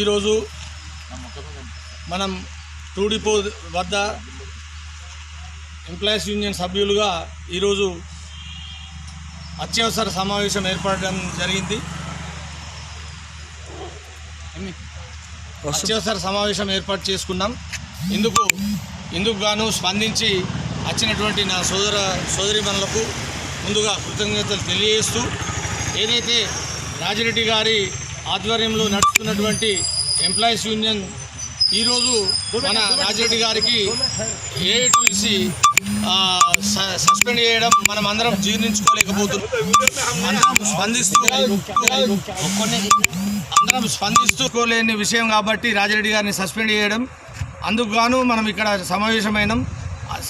ఈరోజు మనం two depot వద్ద ఎంప్లాయీస్ యూనియన్ సభ్యులుగా ఈరోజు అత్యవసర సమావేశం ఏర్పడడం జరిగింది. అత్యవసర సమావేశం ఏర్పాటు చేసుకున్నాం. ఇందుకు ఇందుకు గాను స్పందించి వచ్చినటువంటి నా సోదర సోదరిమణులకు ముందుగా కృతజ్ఞతలు తెలియజేస్తూ ఏదైతే రాజిరెడ్డి గారి ఆధ్వర్యంలో నడుస్తున్నటువంటి ఎంప్లాయీస్ యూనియన్ ఈరోజు మన రాజిరెడ్డి గారికి ఏఐటీసీ సస్పెండ్ చేయడం మనం అందరం జీర్ణించుకోలేకపోతున్నాం. అందరం స్పందిస్తూ అందరం స్పందిస్తూకోలేని విషయం కాబట్టి రాజిరెడ్డి గారిని సస్పెండ్ చేయడం. అందుకు గాను మనం ఇక్కడ సమావేశమైనాం.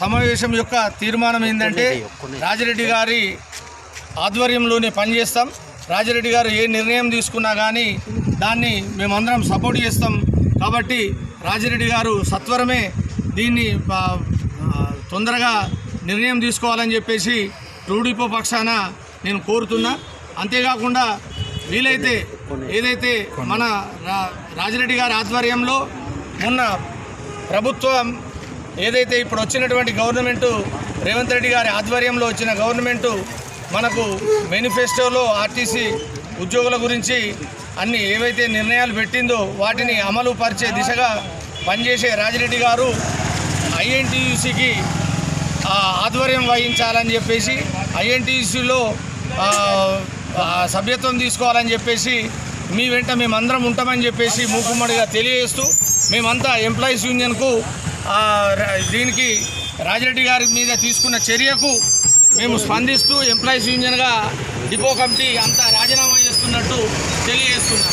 సమావేశం యొక్క తీర్మానం ఏంటంటే రాజిరెడ్డి గారి ఆధ్వర్యంలోనే పనిచేస్తాం. రాజిరెడ్డి గారు ఏ నిర్ణయం తీసుకున్నా కానీ దాన్ని మేమందరం సపోర్ట్ చేస్తాం. కాబట్టి రాజిరెడ్డి గారు సత్వరమే దీన్ని తొందరగా నిర్ణయం తీసుకోవాలని చెప్పేసి టూడిపో పక్షాన నేను కోరుతున్నా. అంతేకాకుండా వీలైతే ఏదైతే మన రా రాజిరెడ్డి గారి ఆధ్వర్యంలో మొన్న ప్రభుత్వం ఏదైతే ఇప్పుడు వచ్చినటువంటి గవర్నమెంటు రేవంత్ రెడ్డి గారి ఆధ్వర్యంలో వచ్చిన గవర్నమెంటు మనకు మేనిఫెస్టోలో ఆర్టీసీ ఉద్యోగుల గురించి అన్ని ఏవైతే నిర్ణయాలు పెట్టిందో వాటిని అమలు పరిచే దిశగా పనిచేసే రాజిరెడ్డి గారు ఐఎన్టీయూసీకి ఆధ్వర్యం వహించాలని చెప్పేసి ఐఎన్టీయూసీలో సభ్యత్వం తీసుకోవాలని చెప్పేసి మీ వెంట మేమందరం ఉంటామని చెప్పేసి మూకుమ్మడిగా తెలియజేస్తూ మేమంతా ఎంప్లాయీస్ యూనియన్కు దీనికి రాజిరెడ్డి గారి మీద తీసుకున్న చర్యకు మేము స్పందిస్తూ ఎంప్లాయీస్ యూనియన్గా డిపో కమిటీ అంతా రాజీనామా చేస్తున్నట్టు తెలియజేస్తున్నాం.